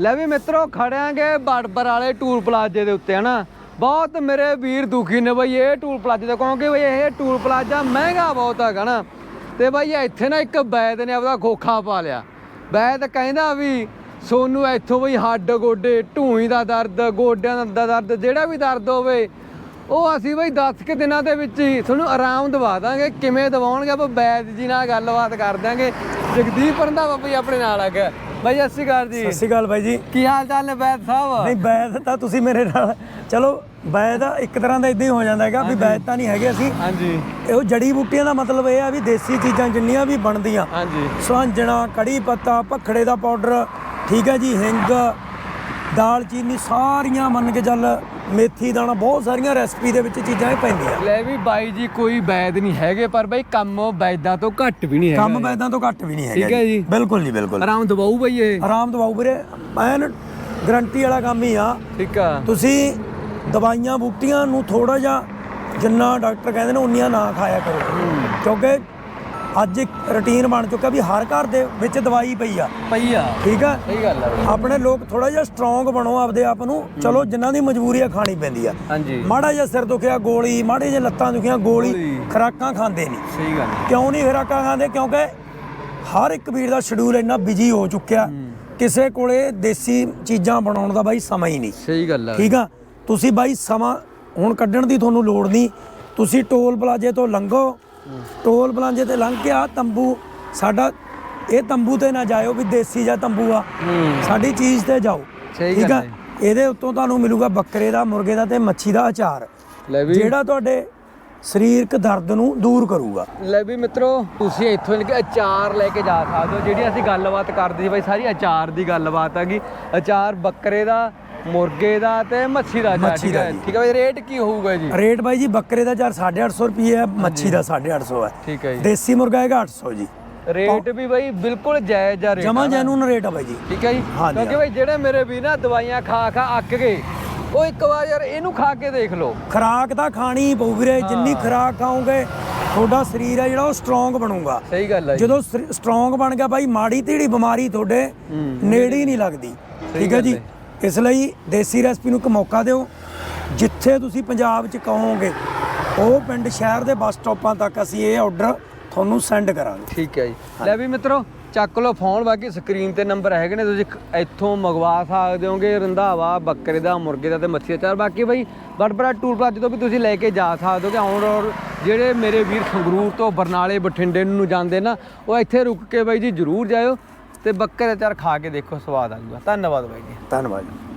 ਲੈ ਵੀ ਮਿੱਤਰੋ, ਖੜਿਆਂਗੇ ਬੜਬਰ ਵਾਲੇ ਟੂਲ ਪਲਾਜ਼ੇ ਦੇ ਉੱਤੇ, ਹਨਾ? ਬਹੁਤ ਮੇਰੇ ਵੀਰ ਦੁਖੀ ਨੇ ਬਈ ਇਹ ਟੂਲ ਪਲਾਜ਼ੇ ਦਾ, ਕਿਉਂਕਿ ਬਈ ਇਹ ਟੂਲ ਪਲਾਜ਼ਾ ਮਹਿੰਗਾ ਬਹੁਤ ਹੈਗਾ ਨਾ। ਤੇ ਬਈ ਇੱਥੇ ਨਾ ਇੱਕ ਬੈਦ ਨੇ ਆਪਦਾ ਖੋਖਾ ਪਾ ਲਿਆ। ਬੈਦ ਕਹਿੰਦਾ ਵੀ ਸੋਨੂੰ ਇੱਥੋਂ ਬਈ ਹੱਡ ਗੋਡੇ ਢੂਈ ਦਾ ਦਰਦ, ਗੋਡਿਆਂ ਦਾ ਦਰਦ, ਜਿਹੜਾ ਵੀ ਦਰਦ ਹੋਵੇ, ਉਹ ਅਸੀਂ ਬਈ 10 ਕਿ ਦਿਨਾਂ ਦੇ ਵਿੱਚ ਹੀ ਤੁਹਾਨੂੰ ਆਰਾਮ ਦਵਾ ਦਾਂਗੇ। ਕਿਵੇਂ ਦਵਾਉਣਗੇ, ਆਪਾਂ ਬੈਦ ਜੀ ਨਾਲ ਗੱਲਬਾਤ ਕਰ ਦਾਂਗੇ। ਜਗਦੀਪ ਰੰਧਾਵਾ ਬਈ ਆਪਣੇ ਨਾਲ ਆ ਗਿਆ ਬਾਈ ਸਤਿ ਸ਼੍ਰੀ ਅਕਾਲ ਜੀ। ਸਤਿ ਸ਼੍ਰੀ ਅਕਾਲ ਬਾਈ ਜੀ। ਕੀ ਹਾਲ ਚਾਲ ਨੇ ਬੈਦ ਸਾਹਿਬ? ਨਹੀਂ ਬੈਦ ਤਾਂ ਤੁਸੀਂ ਮੇਰੇ ਨਾਲ ਚਲੋ ਬੈਦ ਇੱਕ ਤਰ੍ਹਾਂ ਦਾ ਇਦਾਂ ਹੀ ਹੋ ਜਾਂਦਾ ਹੈਗਾ ਵੀ ਬੈਦ ਤਾਂ ਨਹੀਂ ਹੈਗੇ ਅਸੀਂ। ਹਾਂਜੀ। ਇਹੋ ਜੜੀ ਬੂਟੀਆਂ ਦਾ ਮਤਲਬ ਇਹ ਆ ਵੀ ਦੇਸੀ ਚੀਜ਼ਾਂ ਜਿੰਨੀਆਂ ਵੀ ਬਣਦੀਆਂ। ਹਾਂਜੀ। ਸੁਹੰਜਣਾ ਕੜੀ ਪੱਤਾ ਭਖੜੇ ਦਾ ਪਾਊਡਰ ਠੀਕ ਹੈ ਜੀ ਹਿੰਗ ਦਾਲ ਚੀਨੀ ਸਾਰੀਆਂ ਮੰਨ ਕੇ ਚੱਲ ਮੇਥੀ ਦਾਣਾ ਬਹੁਤ ਸਾਰੀਆਂ ਰੈਸਪੀ ਦੇ ਵਿੱਚ ਚੀਜ਼ਾਂ ਇਹ ਪੈਂਦੀਆਂ। ਲੈ ਵੀ ਬਾਈ ਜੀ ਕੋਈ ਬੈਦ ਨਹੀਂ ਹੈਗੇ ਪਰ ਬਈ ਕੰਮ ਬੈਦਾਂ ਤੋਂ ਘੱਟ ਵੀ ਨਹੀਂ ਹੈਗਾ ਕੰਮ ਬੈਦਾਂ ਤੋਂ ਘੱਟ ਵੀ ਨਹੀਂ ਹੈਗਾ ਠੀਕ ਹੈ ਜੀ। ਬਿਲਕੁਲ ਜੀ ਬਿਲਕੁਲ। ਆਰਾਮ ਦਵਾਊ ਬਈ ਇਹ। ਆਰਾਮ ਦਵਾਓ ਵੀਰੇ। ਐਨ ਗਰੰਟੀ ਵਾਲਾ ਕੰਮ ਹੀ ਆ। ਠੀਕ ਆ। ਤੁਸੀਂ ਦਵਾਈਆਂ ਬੂਟੀਆਂ ਨੂੰ ਥੋੜਾ ਜਿਹਾ ਜਿੰਨਾ ਡਾਕਟਰ ਕਹਿੰਦੇ ਨੇ ਉਨੀਆਂ ਨਾ ਖਾਇਆ ਕਰੋ। ਕਿਉਂਕਿ ਅੱਜ ਇੱਕ ਰੁਟੀਨ ਬਣ ਚੁੱਕਾ ਵੀ ਹਰ ਘਰ ਦੇ ਵਿੱਚ ਦਵਾਈ ਪਈ ਆ। ਪਈਆ ਠੀਕ ਆ? ਸਹੀ ਗੱਲ ਆ। ਬਈ। ਆਪਣੇ ਲੋਕ ਥੋੜਾ ਜਿਹਾ ਸਟਰੋਂਗ ਬਣੋ ਆਪਦੇ ਆਪ ਨੂੰ। ਚਲੋ ਜਿਨ੍ਹਾਂ ਦੀ ਮਜਬੂਰੀ ਆ ਖਾਣੀ ਪੈਂਦੀ ਆ। ਹਾਂਜੀ। ਮਾੜਾ ਜਿਹਾ ਸਿਰ ਦੁਖਿਆ ਗੋਲੀ ਮਾੜੇ ਜਿਹਾ ਲੱਤਾਂ ਦੁਖੀਆਂ ਗੋਲੀ ਗੋਲੀ। ਖਰਾਕਾਂ ਖਾਂਦੇ ਨਹੀਂ। ਸਹੀ ਗੱਲ ਆ। ਕਿਉਂ ਨਹੀਂ ਖੁਰਾਕਾਂ ਖਾਂਦੇ? ਕਿਉਂਕਿ ਹਰ ਇੱਕ ਵੀਰ ਦਾ ਸ਼ਡਿਊਲ ਇੰਨਾ ਬਿਜ਼ੀ ਹੋ ਚੁੱਕਿਆ। ਕਿਸੇ ਕੋਲੇ ਦੇਸੀ ਚੀਜ਼ਾਂ ਬਣਾਉਣ ਦਾ ਬਾਈ ਸਮਾਂ ਹੀ ਨਹੀਂ। ਸਹੀ ਗੱਲ ਆ। ਠੀਕ ਆ? ਤੁਸੀਂ ਬਾਈ ਸਮਾਂ ਹੁਣ ਕੱਢਣ ਦੀ ਤੁਹਾਨੂੰ ਲੋੜ ਨਹੀਂ। ਤੁਸੀਂ ਟੋਲ ਪਲਾਜੇ ਤੋਂ ਲੰਘੋ। ਟੋਲ ਪਲਾਜੇ ਤੇ ਲੰਘ ਕੇ ਆ ਤੰਬੂ ਸਾਡਾ ਇਹ ਤੰਬੂ ਤੇ ਨਾ ਜਾਇਓ ਵੀ ਦੇਸੀ ਜਾਂ ਤੰਬੂ ਆ। ਸਾਡੀ ਚੀਜ਼ ਤੇ ਜਾਓ। ਠੀਕ ਆ? ਹੈ। ਇਹਦੇ ਉੱਤੋਂ ਤੁਹਾਨੂੰ ਮਿਲੂਗਾ ਬੱਕਰੇ ਦਾ ਮੁਰਗੇ ਦਾ ਤੇ ਮੱਛੀ ਦਾ ਅਚਾਰ। ਲੈ ਵੀ। ਜਿਹੜਾ ਤੁਹਾਡੇ ਸਰੀਰਕ ਦਰਦ ਨੂੰ ਦੂਰ ਕਰੂਗਾ। ਲੈ ਵੀ ਮਿੱਤਰੋ ਤੁਸੀਂ ਇੱਥੋਂ ਲੈ ਕੇ ਅਚਾਰ ਲੈ ਕੇ ਜਾ ਸਕਦੇ ਹੋ। ਜਿਹੜੀ ਅਸੀਂ ਗੱਲਬਾਤ ਕਰਦੇ ਸੀ ਬਾਈ ਸਾਰੀ ਅਚਾਰ ਦੀ ਗੱਲਬਾਤ ਹੈਗੀ ਅਚਾਰ ਬੱਕਰੇ ਦਾ ਮੁਰਗੇ ਦਾ ਤੇ ਮੱਛੀ ਦਾ ਮੱਛੀ ਠੀਕ ਦਾ ਹੈ ਜੀ। ਠੀਕ ਹੈ ਬਾਈ ਰੇਟ ਕੀ ਹੋਊਗਾ ਜੀ? ਰੇਟ ਬਾਈ ਜੀ ਬੱਕਰੇ ਦਾ ਚਾਰ 850 ਰੁਪਏ ਹੈ ਮੱਛੀ ਦਾ 850 ਹੈ। ਠੀਕ ਹੈ ਜੀ। ਦੇਸੀ ਮੁਰਗਾ ਹੈਗਾ 800 ਜੀ। ਰੇਟ ਵੀ ਬਾਈ ਬਿਲਕੁਲ ਜਾਇਜ਼ ਆ ਰੇਟ ਜਮਾ ਜੈਨੂਨ ਰੇਟ ਆ ਬਾਈ ਜੀ। ਠੀਕ ਹੈ ਜੀ। ਹਾਂਜੀ, ਕਿਉਂਕਿ ਬਾਈ ਜਿਹੜੇ ਮੇਰੇ ਵੀ ਨਾ ਦਵਾਈਆਂ ਖਾ ਖਾ ਅੱਕ ਗਏ ਉਹ ਇੱਕ ਵਾਰ ਯਾਰ ਇਹਨੂੰ ਖਾ ਕੇ ਦੇਖ ਲਓ। ਖਰਾਕ ਤਾਂ ਖਾਣੀ ਹੀ ਪਊ ਵੀਰੇ ਜਿੰਨੀ ਖਰਾਕ ਖਾਓਗੇ ਤੁਹਾਡਾ ਸਰੀਰ ਹੈ ਜਿਹੜਾ ਉਹ ਸਟਰੋਂਗ ਬਣੂਗਾ। ਸਹੀ ਗੱਲ ਹੈ ਜੀ। ਜਦੋਂ ਸਟਰੋਂਗ ਬਣ ਗਿਆ ਬਾਈ ਮਾੜੀ ਧੀੜੀ ਬਿਮਾਰੀ ਤੁਹਾਡੇ ਨੇੜੇ ਹੀ ਨਹੀਂ ਲੱਗਦੀ। ਠੀਕ ਹੈ ਜੀ। ਇਸ ਲਈ ਦੇਸੀ ਰੈਸਪੀ ਨੂੰ ਇੱਕ ਮੌਕਾ ਦਿਓ। ਜਿੱਥੇ ਤੁਸੀਂ ਪੰਜਾਬ 'ਚ ਕਹੋਗੇ, ਉਹ ਪਿੰਡ ਸ਼ਹਿਰ ਦੇ ਬੱਸ ਸਟਾਪਾਂ ਤੱਕ ਅਸੀਂ ਇਹ ਆਰਡਰ ਤੁਹਾਨੂੰ ਸੈਂਡ ਕਰਾਂਗੇ। ਠੀਕ ਹੈ ਜੀ। ਲੈ ਵੀ ਮਿੱਤਰੋ, ਚੱਕ ਲਓ ਫੋਨ ਬਾਕੀ ਸਕਰੀਨ ਤੇ ਨੰਬਰ ਹੈਗੇ ਨੇ, ਤੁਸੀਂ ਇੱਥੋਂ ਮੰਗਵਾ ਸਕਦੇ ਹੋਗੇ, ਰੰਧਾਵਾ, ਬੱਕਰੇ ਦਾ, ਮੁਰਗੇ ਦਾ ਤੇ ਮੱਛੀ ਦਾ ਚਾਰ। ਬਾਕੀ ਬਈ ਬੜਬੜਾ ਟੂਰ ਪਲਾਜ਼ੇ ਤੋਂ ਵੀ ਤੁਸੀਂ ਲੈ ਕੇ ਜਾ ਸਕਦੇ ਹੋਗੇ, ਆਉਣ ਔਰ ਜਿਹੜੇ ਮੇਰੇ ਵੀਰ ਸੰਗਰੂਰ ਤੋਂ ਬਰਨਾਲੇ, ਬਠਿੰਡੇ ਨੂੰ ਜਾਂਦੇ ਨਾ, ਉਹ ਇੱਥੇ ਰੁਕ ਕੇ ਬਾਈ ਜੀ ਜਰੂਰ ਜਾਇਓ। ਤੇ ਬੱਕਰੇ ਦਾ ਚਾਰ ਖਾ ਕੇ ਦੇਖੋ ਸਵਾਦ ਆ ਜਾਊਗਾ। ਧੰਨਵਾਦ ਬਾਈ ਜੀ। ਧੰਨਵਾਦ ਜੀ।